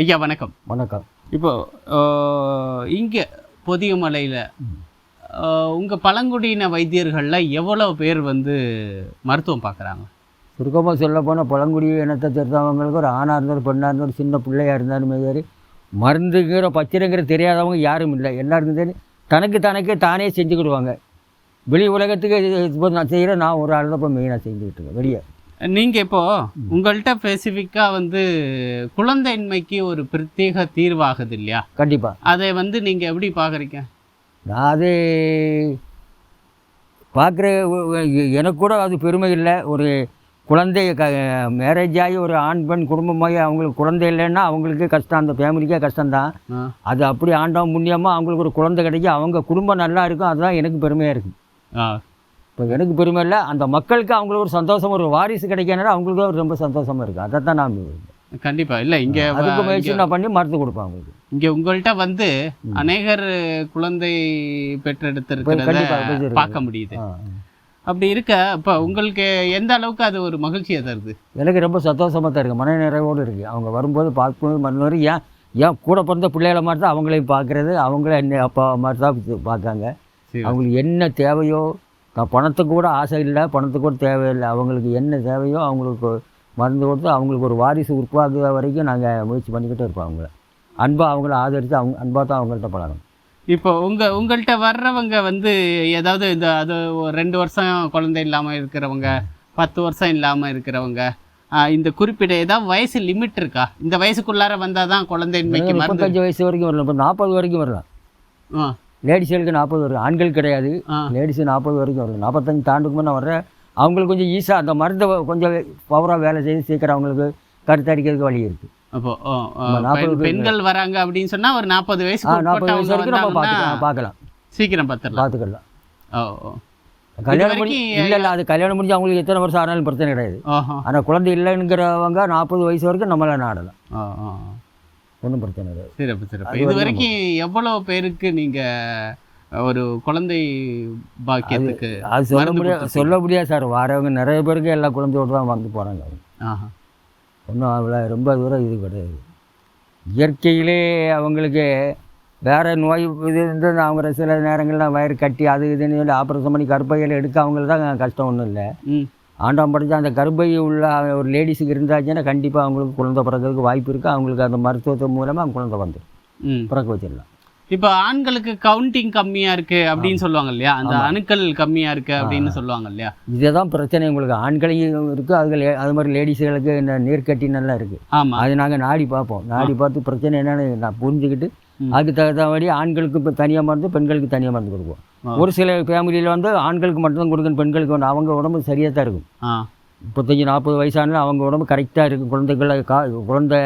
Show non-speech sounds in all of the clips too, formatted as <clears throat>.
ஐயா வணக்கம். வணக்கம். இப்போ இங்கே பொதியமலையில் உங்கள் பழங்குடியின வைத்தியர்களில் எவ்வளோ பேர் வந்து மருத்துவம் பார்க்குறாங்க? சுருக்கமாக சொல்ல போனால் பழங்குடி இனத்தை சேர்ந்தவங்களுக்கு ஒரு ஆணாக இருந்தாலும் பெண்ணாக இருந்தாலும் சின்ன பிள்ளையாக இருந்தாலுமே சரி மருந்துங்கிற பச்சிரங்கிற தெரியாதவங்க யாரும் இல்லை. எல்லாருக்கும் சரி தனக்கு தனக்கு தானே செஞ்சுக்கிடுவாங்க. வெளி உலகத்துக்கு நான் செய்கிறேன் நான் ஒரு ஆள் தான் இப்போ மெயினாக செஞ்சுக்கிட்டு இருக்கேன். வெளியே. நீங்கள் இப்போ உங்கள்கிட்ட ஸ்பெசிஃபிக்காக வந்து குழந்தையின்மைக்கு ஒரு பிரத்யேக தீர்வாகுது இல்லையா? கண்டிப்பாக அதை வந்து நீங்கள் எப்படி பார்க்குறீங்க? நான் அது பார்க்குற எனக்கு கூட அது பெருமை இல்லை. ஒரு குழந்தை க மேரேஜ் ஆகி ஒரு ஆண் பெண் குடும்பமாகி அவங்களுக்கு குழந்தை இல்லைன்னா அவங்களுக்கு கஷ்டம். அந்த ஃபேமிலிக்கே கஷ்டம்தான் அது அப்படி ஆண்டவன் புண்ணியமாக அவங்களுக்கு ஒரு குழந்தை கிடைக்கும் அவங்க குடும்பம் நல்லா இருக்கும். அதுதான் எனக்கு பெருமையாக இருக்குது இப்போ எனக்கு பெருமை இல்லை அந்த மக்களுக்கு அவங்களுக்கு ஒரு சந்தோஷம் ஒரு வாரிசு கிடைக்கனால அவங்களுக்கு ஒரு ரொம்ப சந்தோஷமாக இருக்குது அதை தான் நான் கண்டிப்பாக இல்லை இங்கே அதுக்கு முயற்சி நான் பண்ணி மருந்து கொடுப்பேன் அவங்களுக்கு. இங்கே உங்கள்கிட்ட வந்து அநேகர் குழந்தை பெற்றெடுத்திருக்கிறத. பார்க்க முடியுது. அப்படி இருக்க இப்போ உங்களுக்கு எந்த அளவுக்கு அது ஒரு மகிழ்ச்சியை தருது? எனக்கு ரொம்ப சந்தோஷமாக தான் இருக்குது மன நிறைவோடு இருக்குது அவங்க வரும்போது பார்க்கும்போது மறுநாள் ஏன் ஏன் கூட பிறந்த பிள்ளைகளை மாதிரி தான் அவங்களையும் பார்க்குறது அவங்கள என்ன அப்பா மாதிரி தான் பார்க்காங்க. அவங்களுக்கு என்ன தேவையோ பணத்துக்கு கூட ஆசை இல்லை பணத்துக்கு கூட தேவையில்லை. அவங்களுக்கு என்ன தேவையோ அவங்களுக்கு மருந்து கொடுத்து அவங்களுக்கு ஒரு வாரிசு உருவாக்குற வரைக்கும் நாங்கள் முயற்சி பண்ணிக்கிட்டே இருப்போம் அவங்கள. அன்பாக அவங்கள ஆதரித்து அவங்க அன்பாக தான் அவங்கள்ட்ட பழகணும். இப்போ உங்க உங்கள்கிட்ட வர்றவங்க வந்து ஏதாவது இந்த அது ரெண்டு வருஷம் குழந்தை இல்லாம இருக்கிறவங்க பத்து வருஷம் இல்லாம இருக்கிறவங்க இந்த குறிப்பிட்ட ஏதாவது வயசு லிமிட் இருக்கா? இந்த வயசுக்குள்ளார வந்தாதான் குழந்தையின்மைக்கு மருந்து முப்பத்தஞ்சு வயசு வரைக்கும் வரலாம். இப்போ நாற்பது வரைக்கும் வரலாம். ஆ, லேடிஸ்களுக்கு நாற்பது வரும். ஆண்கள் கிடையாது. லேடிஸு நாற்பது வரைக்கும் வரலாம் நாற்பத்தஞ்சு தாண்டுக்கு முன்னே வர்றேன் அவங்களுக்கு கொஞ்சம் ஈஸியாக அந்த மருந்தை கொஞ்சம் பவராக வேலை செய்து சீக்கிரம் அவங்களுக்கு கருத்தரிக்கிறதுக்கு வழி இருக்குது அப்போ நாற்பது பெண்- பெண்கள் வராங்க அப்படின்னு சொன்னா ஒரு நாற்பது ஆ வயசுக்கு நாற்பது வயசு வரைக்கும் நம்ம பார்த்துக்கலாம் பார்க்கலாம். சீக்கிரம் பார்த்துக்கலாம். ஓ ஓ. கல்யாணம் பண்ணி இல்லை இல்லை அது கல்யாணம் முடிஞ்சு அவங்களுக்கு எத்தனை வருஷம் ஆனாலும் பிரச்சனை கிடையாது. ஆனால் குழந்தை இல்லைங்கிறவங்க நாற்பது வயசு வரைக்கும் நம்மளை நாடலாம். ஒன்றும் பிரச்சனை கிடையாது சிறப்பு சிறப்பு. இது வரைக்கும் எவ்வளவு பேருக்கு நீங்க ஒரு குழந்தை பாக்கியத்துக்கு அது சொல்ல முடியாது. சொல்ல முடியாது சார். வரவங்க நிறைய பேருக்கு எல்லா குழந்தையோடு தான் வந்து போகிறாங்க ஆஹா. ஒன்றும் அவ்வளோ ரொம்ப தூரம் இது கிடையாது இயற்கையிலே அவங்களுக்கு வேறு நோய் இது இருந்து அவங்க சில நேரங்களில் வயிறு கட்டி அது இதுன்னு சொல்லி ஆப்ரேஷன் பண்ணி கருப்பையில் எடுக்க அவங்களுக்கு தான் கஷ்டம் ஒன்றும் இல்லை. ஆண்டாம் படித்த அந்த கர்ப்பை உள்ள ஒரு லேடிஸுக்கு இருந்தாச்சுன்னா கண்டிப்பாக அவங்களுக்கு குழந்தை பிறக்கிறதுக்கு வாய்ப்பு இருக்குது அவங்களுக்கு அந்த மருத்துவத்தின் மூலமாக அவங்க குழந்தை வந்துடும் பிறக்க வச்சிடலாம். இப்போ ஆண்களுக்கு கவுண்டிங் கம்மியா இருக்கு அப்படின்னு சொல்லுவாங்க இல்லையா? அந்த அணுக்கள் கம்மியா இருக்கு அப்படின்னு சொல்லுவாங்க இல்லையா? இதே தான் பிரச்சனை உங்களுக்கு. ஆண்களையும் இருக்குது அது அது மாதிரி லேடிஸுகளுக்கு இந்த நீர்க்கட்டினெல்லாம் இருக்குது ஆமா. அது நாங்கள் நாடி பார்ப்போம். நாடி பார்த்து பிரச்சனை என்னன்னு நான் புரிஞ்சுக்கிட்டு. அதுக்கு தகுந்தபடி ஆண்களுக்கு இப்போ தனியாக மருந்து பெண்களுக்கு தனியாக மருந்து கொடுப்போம். ஒரு சில ஃபேமிலியில் வந்து ஆண்களுக்கு மட்டும்தான் கொடுக்கணும் பெண்களுக்கு ஒன்று அவங்க உடம்பு சரியாக தான் இருக்கும். முப்பத்தஞ்சு நாற்பது வயசானாலும் அவங்க உடம்பு கரெக்டாக இருக்கும். குழந்தைகளை கா குழந்தை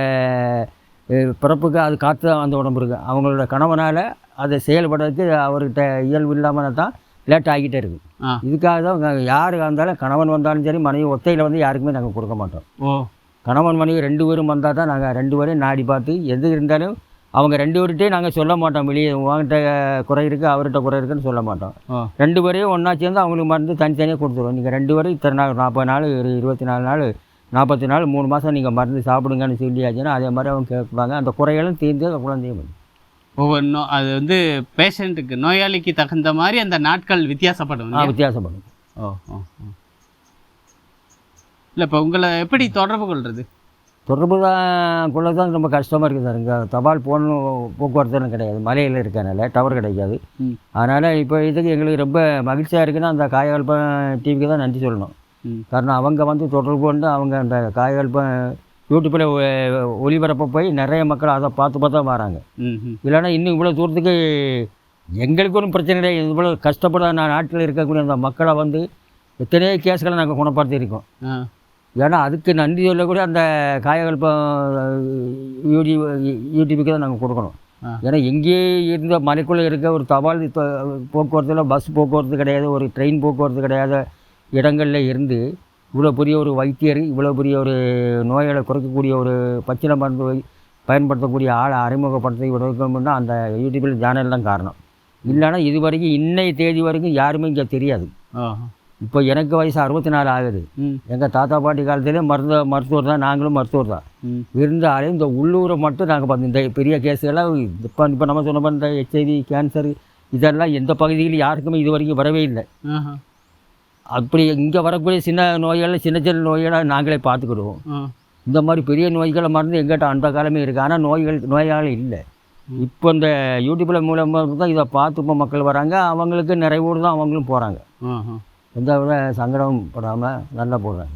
பிறப்புக்கு அது காற்று தான் அந்த உடம்பு இருக்குது அவங்களோட கணவனால் அதை செயல்படுறதுக்கு அவர்கிட்ட இயல்பு இல்லாமல் தான் லேட் ஆகிட்டே இருக்கும் ஆ. இதுக்காக தான் யாருக்காக இருந்தாலும் கணவன் வந்தாலும் சரி மனைவி ஒத்தையில் வந்து யாருக்குமே நாங்கள் கொடுக்க மாட்டோம். கணவன் மனைவி ரெண்டு பேரும் வந்தால் தான் நாங்கள் ரெண்டு பேரையும் நாடி பார்த்து எது இருந்தாலும் அவங்க ரெண்டு பேர்கிட்டையும் நாங்கள் சொல்ல மாட்டோம் வெளியே உங்கள்கிட்ட குறை இருக்குது அவர்கிட்ட குறை இருக்குன்னு சொல்ல மாட்டோம் ரெண்டு பேரையும் ஒன்றா சேர்ந்து அவங்களுக்கு மருந்து தனித்தனியாக கொடுத்துருவோம் நீங்கள் ரெண்டு பேரும் இத்தனை நாள் நாற்பது நாள் ஒரு இருபத்தி நாலு நாள் நாற்பத்தி நாள் மூணு மாதம் நீங்கள் மருந்து சாப்பிடுங்கன்னு சொல்லியாச்சுன்னா அதே மாதிரி அவங்க கேட்பாங்க அந்த குறைகளும் தீர்ந்து அந்த குழந்தையும். ஒவ்வொரு நோ அது வந்து பேஷண்ட்டுக்கு நோயாளிக்கு தகுந்த மாதிரி அந்த நாட்கள் வித்தியாசப்படும்? வித்தியாசப்படும் ஓ ஓ. இல்ல இப்போ உங்களை எப்படி தொடர்பு கொள்றது தொடர்பு தான் கொள்ள தான் ரொம்ப கஷ்டமாக இருக்குது சார். இங்கே தபால் போகணும் போக்குவரத்துன்னு கிடையாது. மலையில் இருக்கனால டவர் கிடைக்காது. அதனால் இப்போ இதுக்கு எங்களுக்கு ரொம்ப மகிழ்ச்சியாக இருக்குன்னா அந்த காயகல்பம் டிவிக்கு தான் நன்றி சொல்லணும். காரணம் அவங்க வந்து தொடர்பு கொண்டு அவங்க அந்த காயகல்பம் யூடியூப்பில் ஒளிபரப்ப போய் நிறைய மக்கள் அதை பார்த்து பார்த்து தான் வராங்க. இல்லைன்னா இன்னும் இவ்வளோ தூரத்துக்கு எங்களுக்கு ஒன்றும் பிரச்சனை கிடையாது. இவ்வளோ கஷ்டப்பட நான் நாட்டில் இருக்கக்கூடிய அந்த மக்களை வந்து எத்தனையோ கேஸ்களை நாங்கள் குணப்படுத்தியிருக்கோம். ஏன்னா அதுக்கு நன்றி சொல்லக்கூடிய அந்த காயகல்பம் யூடியூப் யூடியூபுக்கு தான் நாங்கள் கொடுக்கணும். ஏன்னா எங்கேயே இருந்த மலைக்குள்ளே இருக்க ஒரு தபால் போக்குவரத்தில் பஸ் போக்குவரத்து கிடையாது ஒரு ட்ரெயின் போக்குவரத்து கிடையாத இடங்களில் இருந்து இவ்வளோ பெரிய ஒரு வைத்தியர் இவ்வளோ பெரிய ஒரு நோய்களை குறைக்கக்கூடிய ஒரு பச்சில மருந்து பயன்படுத்தக்கூடிய ஆளை அறிமுகப்படுத்தி விடணும்னா அந்த யூடியூப்பில் சேனல் தான் காரணம். இல்லைன்னா இது வரைக்கும் இன்னைய தேதி வரைக்கும் யாருமே இங்கே தெரியாது. இப்போ எனக்கு வயசு அறுபத்தி நாலு ஆகுது எங்கள் தாத்தா பாட்டி காலத்திலே மருந்த மருத்துவர் தான் நாங்களும் மருத்துவர் தான். இருந்தாலும் இந்த உள்ளூரை மட்டும் நாங்கள் பார்த்து இந்த பெரிய கேஸுகள்லாம் இப்போ இப்போ நம்ம சொன்ன இந்த ஹெச்ஐவி கேன்சர் இதெல்லாம் எந்த பகுதியிலும் யாருக்குமே இது வரைக்கும் வரவே இல்லை. அப்படி இங்கே வரக்கூடிய சின்ன நோய்களை சின்ன சின்ன நோய்களை நாங்களே பார்த்துக்கிடுவோம். இந்த மாதிரி பெரிய நோய்களை மருந்து எங்கிட்ட அந்த காலமே இருக்குது ஆனால் நோய்கள் நோயாளி இல்லை. இப்போ இந்த யூடியூப்பில் மூலமாக தான் இதை பார்த்து இப்போ மக்கள் வராங்க. அவங்களுக்கு நிறைவோடு தான் அவங்களும் போகிறாங்க எந்த வித சங்கடம் படாமல் நல்லா போடுறாங்க.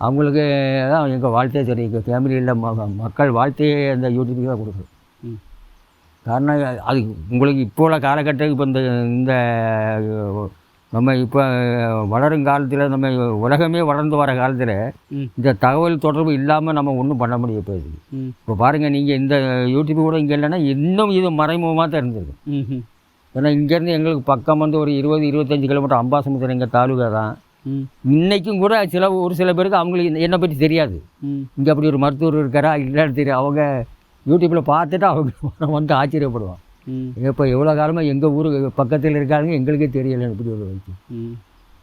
அவங்களுக்கு தான் எங்கள் வாழ்த்தையே சரி எங்கள் ஃபேமிலியில் ம மக்கள் வாழ்த்தையே அந்த யூடியூப்புக்கு தான் கொடுக்குறோம் ம். காரணம் அது உங்களுக்கு இப்போ உள்ள காலகட்டம் இப்போ இந்த இந்த நம்ம இப்போ வளரும் காலத்தில் நம்ம உலகமே வளர்ந்து வர காலத்தில் இந்த தகவல் தொடர்பு இல்லாமல் நம்ம ஒன்றும் பண்ண முடியும் இப்போ இப்போ பாருங்கள் நீங்கள் இந்த யூடியூப் கூட இங்கே இல்லைன்னா இன்னும் இது மறைமுகமாக தான் இருந்திருக்கு ஏன்னா இங்கேருந்து எங்களுக்கு பக்கம் வந்து ஒரு இருபது இருபத்தஞ்சி கிலோமீட்டர் அம்பாசமுத்திரம் எங்கள் தாலுகா தான். இன்றைக்கும் கூட சில ஒரு சில பேருக்கு அவங்களுக்கு என்னை பற்றி தெரியாது. இங்கே அப்படி ஒரு மருத்துவர் இருக்காரா இல்லைன்னு தெரியும் அவங்க யூடியூப்பில் பார்த்துட்டு அவங்க <laughs> வந்து ஆச்சரியப்படுவான் இப்போ எவ்வளோ காலமாக எங்கள் ஊர் பக்கத்தில் இருக்காங்க எங்களுக்கே தெரியலை இப்படி ஒரு வச்சு ம்.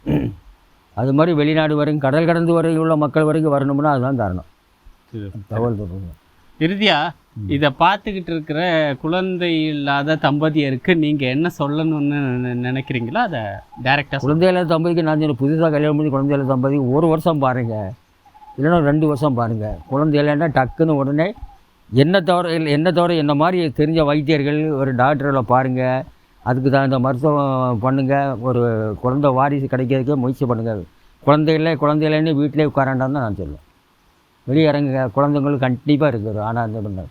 <clears throat> அது மாதிரி வெளிநாடு வரைக்கும் கடல் கடந்து வரை உள்ள மக்கள் வரைக்கும் வரணும்னா அதுதான் காரணம். தகவல் தொடர்பு. இறுதியா இதை பார்த்துக்கிட்டு இருக்கிற குழந்தை இல்லாத தம்பதியருக்கு நீங்க என்ன சொல்லணும்னு நினை- நினைக்கிறீங்களோ அதை டைரக்டா குழந்தையில தம்பதிக்கு நான் சொன்ன புதுசாக கல்யாணம் பண்ணி குழந்தையில தம்பதி ஒரு வருஷம் பாருங்கள் இல்லைன்னா ரெண்டு வருஷம் பாருங்கள் குழந்தையிலன்னா டக்குன்னு உடனே என்ன தவிர இல்லை என்ன தவிர என்ன மாதிரி தெரிஞ்ச வைத்தியர்கள் ஒரு டாக்டர்களை பாருங்கள் அதுக்கு தகுந்த மருத்துவம் பண்ணுங்கள் ஒரு குழந்தை வாரிசு கிடைக்கிறதுக்கே முயற்சி பண்ணுங்கள் குழந்தைகளே குழந்தைகளேன்னு வீட்டிலே உட்காராண்டான்னு தான் நான் சொல்லுவேன். வெளியே இறங்குங்க குழந்தைங்களுக்கு கண்டிப்பாக இருக்குது ஆனால் அந்த பண்ண